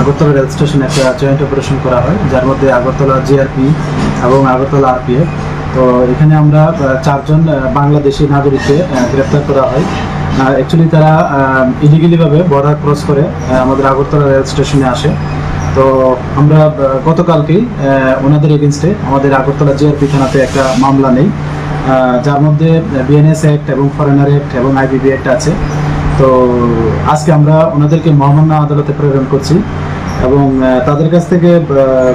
Agartala rail স্টেশনে একটা joint operation করা হয়, যার মধ্যে আগরতলা জিআরপি এবং আগরতলা আরপিএফ তো এখানে আমরা চারজন বাংলাদেশি নাগরিককে গ্রেপ্তার করা হয়। অ্যাকচুয়ালি তারা ইলিগেলিভাবে বর্ডার ক্রস করে আমাদের আগরতলা রেল স্টেশনে আসে। তো আমরা গতকালকেই ওনাদের এগেনস্টে আমাদের আগরতলা জিআরপি থানাতে একটা মামলা নেই। যার মধ্যে বিএনএস অ্যাক্ট এবং ফরেনার অ্যাক্ট এবং আইবিবি অ্যাক্ট আছে। তো আজকে আমরা ওনাদেরকে মহামান্য আদালতে প্রেরণ করছি এবং তাদের কাছ থেকে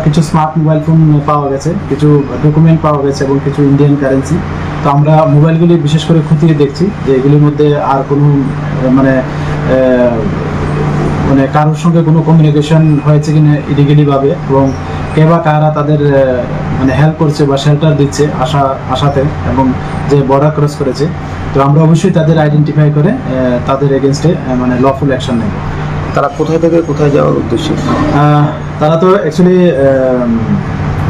কিছু স্মার্ট মোবাইল ফোন পাওয়া গেছে, কিছু ডকুমেন্ট পাওয়া গেছে এবং কিছু ইন্ডিয়ান কারেন্সি তো আমরা মোবাইলগুলি বিশেষ করে খতিয়ে দেখছি, যে এগুলির মধ্যে আর কোনো মানে মানে কারোর সঙ্গে কোনো কমিউনিকেশন হয়েছে কিনা ইলিগেলি ভাবে এবং কে বা কারা তাদের মানে হেল্প করছে বা শেল্টার দিচ্ছে আশা আশাতে এবং যে বর্ডার ক্রস করেছে। তো আমরা অবশ্যই তাদের আইডেন্টিফাই করে তাদের এগেনস্টে মানে লফুল অ্যাকশন নেব। তারা কোথায় থেকে কোথায় যাওয়ার উদ্দেশ্যে? তারা তো অ্যাকচুয়ালি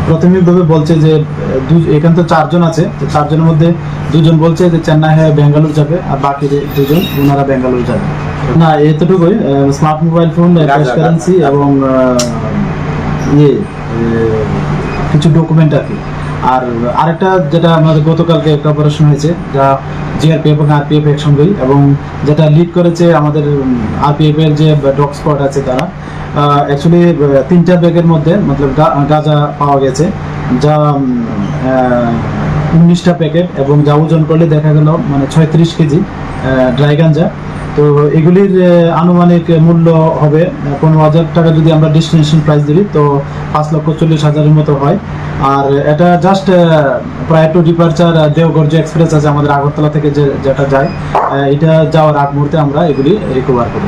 প্রাথমিকভাবে বলছে যে দু- এখানে তো চারজন আছে তো চারজনের মধ্যে দুজন বলছে যে চেন্নাই হয়ে ব্যাঙ্গালোর যাবে আর বাকি দুজন ওনারা ব্যাঙ্গালোর যাবে। না এতটুকুই smart mobile phone cash currency এবং ইয়ে কিছু ডকুমেন্ট আর কি। আর আরেকটা যেটা আমাদের গতকালকে একটা অপারেশন হয়েছে, যা জিআরপিএফ এবং আরপিএফ একসঙ্গেই এবং যেটা লিড করেছে আমাদের আরপিএফ এর যে ডগ স্পট আছে তারা অ্যাকচুয়ালি তিনটা ব্যাগের মধ্যে, মতলব গাঁজা পাওয়া গেছে, যা উনিশটা প্যাকেট এবং যা ওজন করলে দেখা গেল মানে ছয়ত্রিশ কেজি ড্রাই গাঞ্জা তো এগুলির আনুমানিক মূল্য হবে পনেরো হাজার টাকা যদি আমরা ডেস্টিনেশন প্রাইস দিই তো পাঁচ লক্ষ চল্লিশ হাজারের মতো হয়। আর এটা জাস্ট প্রায় টু ডিপার্চার দেওগর্জ এক্সপ্রেস আছে আমাদের আগরতলা থেকে যে, যেটা যায় এটা যাওয়ার আগ মুহূর্তে আমরা এগুলি রিকভার করি